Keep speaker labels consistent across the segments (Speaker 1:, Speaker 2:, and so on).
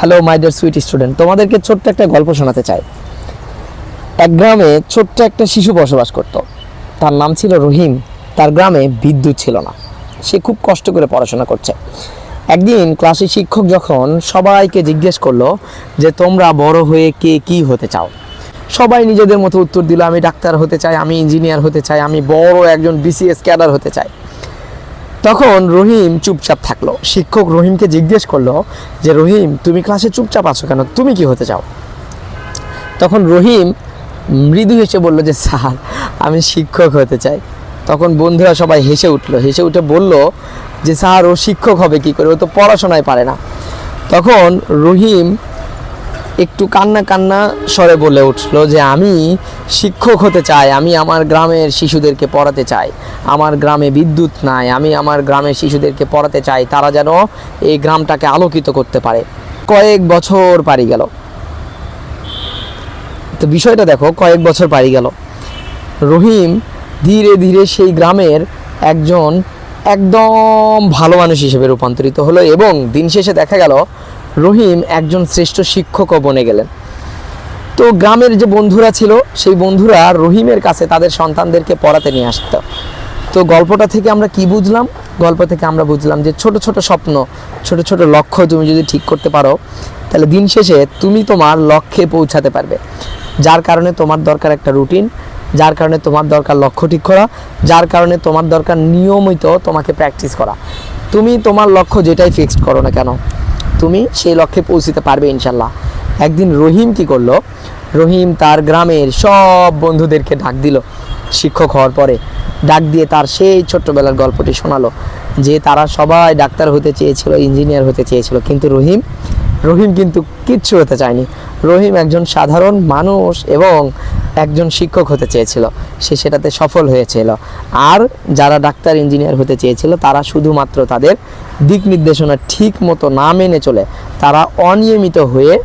Speaker 1: Hello my dear sweet student তোমাদেরকে ছোট্ট একটা গল্প শোনাতে চাই। এক গ্রামে ছোট্ট একটা শিশু বসবাস করত। তার নাম ছিল রহিম। তার গ্রামে বিদ্যুৎ ছিল না। সে খুব কষ্ট করে পড়াশোনা করছে। একদিন ক্লাসে শিক্ষক যখন সবাইকে জিজ্ঞেস করল যে, তোমরা বড় হয়ে কে কি হতে চাও? সবাই নিজেদের মতো উত্তর দিল, আমি ডাক্তার হতে চাই, আমি ইঞ্জিনিয়ার হতে চাই, আমি বড় একজন বিসিএস ক্যাডার হতে চাই। তখন রহিম চুপচাপ থাকল। শিক্ষক রহিমকে জিজ্ঞেস করল যে, রহিম, তুমি ক্লাসে চুপচাপ আছো কেন? তুমি কি হতে চাও? তখন রহিম মৃদু হেসে বলল যে, স্যার, আমি শিক্ষক হতে চাই। তখন বন্ধুরা সবাই হেসে উঠল। হেসে উঠে বলল যে, স্যার, ও শিক্ষক হবে কি করে? ও তো পড়াশোনায় পারে না। তখন রহিম একটু কান্না কান্না স্বরে বলে উঠল যে, আমি শিক্ষক হতে চাই, আমি আমার গ্রামের শিশুদেরকে পড়াতে চাই। আমার গ্রামে বিদ্যুৎ নাই, আমি আমার গ্রামের শিশুদেরকে পড়াতে চাই। তারা যেন এই গ্রামটাকে আলোকিত করতে পারে। কয়েক বছর পারি গেল। তো বিষয়টা দেখো, কয়েক বছর পারি গেল। রহিম ধীরে ধীরে সেই গ্রামের একজন একদম ভালো মানুষ হিসেবে রূপান্তরিত হলো এবং দিন শেষে দেখা গেল রহিম একজন শ্রেষ্ঠ শিক্ষকও বনে গেলেন। তো গ্রামের যে বন্ধুরা ছিল, সেই বন্ধুরা রহিমের কাছে তাদের সন্তানদেরকে পড়াতে নিয়ে আসতো। তো গল্পটা থেকে আমরা কি বুঝলাম? গল্প থেকে আমরা বুঝলাম যে ছোট ছোট স্বপ্ন, ছোট ছোট লক্ষ্য তুমি যদি ঠিক করতে পারো, তাহলে দিন শেষে তুমি তোমার লক্ষ্যে পৌঁছাতে পারবে। যার কারণে তোমার দরকার একটা রুটিন, যার কারণে তোমার দরকার লক্ষ্য ঠিক করা, যার কারণে তোমার দরকার নিয়মিত তোমাকে প্র্যাকটিস করা। তুমি তোমার লক্ষ্য যেটাই ফিক্সড করো না কেন তুমি সেই লক্ষ্যে পৌঁছিতে পারবে ইনশাল্লাহ একদিন রহিম কি করল? রহিম তার গ্রামের সব বন্ধুদেরকে ডাক দিল। শিক্ষক হওয়ার পরে ডাক দিয়ে তার সেই ছোট্টবেলার গল্পটি শোনালো, যে তারা সবাই ডাক্তার হতে চেয়েছিল, ইঞ্জিনিয়ার হতে চেয়েছিল। কিন্তু রহিম রহিম কিন্তু কিচ্ছু হতে চায়নি। রহিম একজন সাধারণ মানুষ এবং একজন শিক্ষক হতে চেয়েছিল। সে সেটাতে সফল হয়েছিল। আর যারা ডাক্তার, ইঞ্জিনিয়ার হতে চেয়েছিল, তারা শুধুমাত্র তাদের দিক নির্দেশনা ঠিক মতো না মেনে চলে তারা অনিয়মিত হয়ে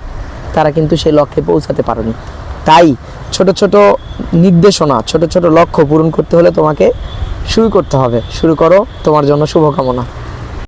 Speaker 1: তারা কিন্তু সেই লক্ষ্যে পৌঁছাতে পারেনি। তাই ছোট ছোট নির্দেশনা, ছোট ছোট লক্ষ্য পূরণ করতে হলে তোমাকে শুরু করতে হবে। শুরু করো। তোমার জন্য শুভকামনা।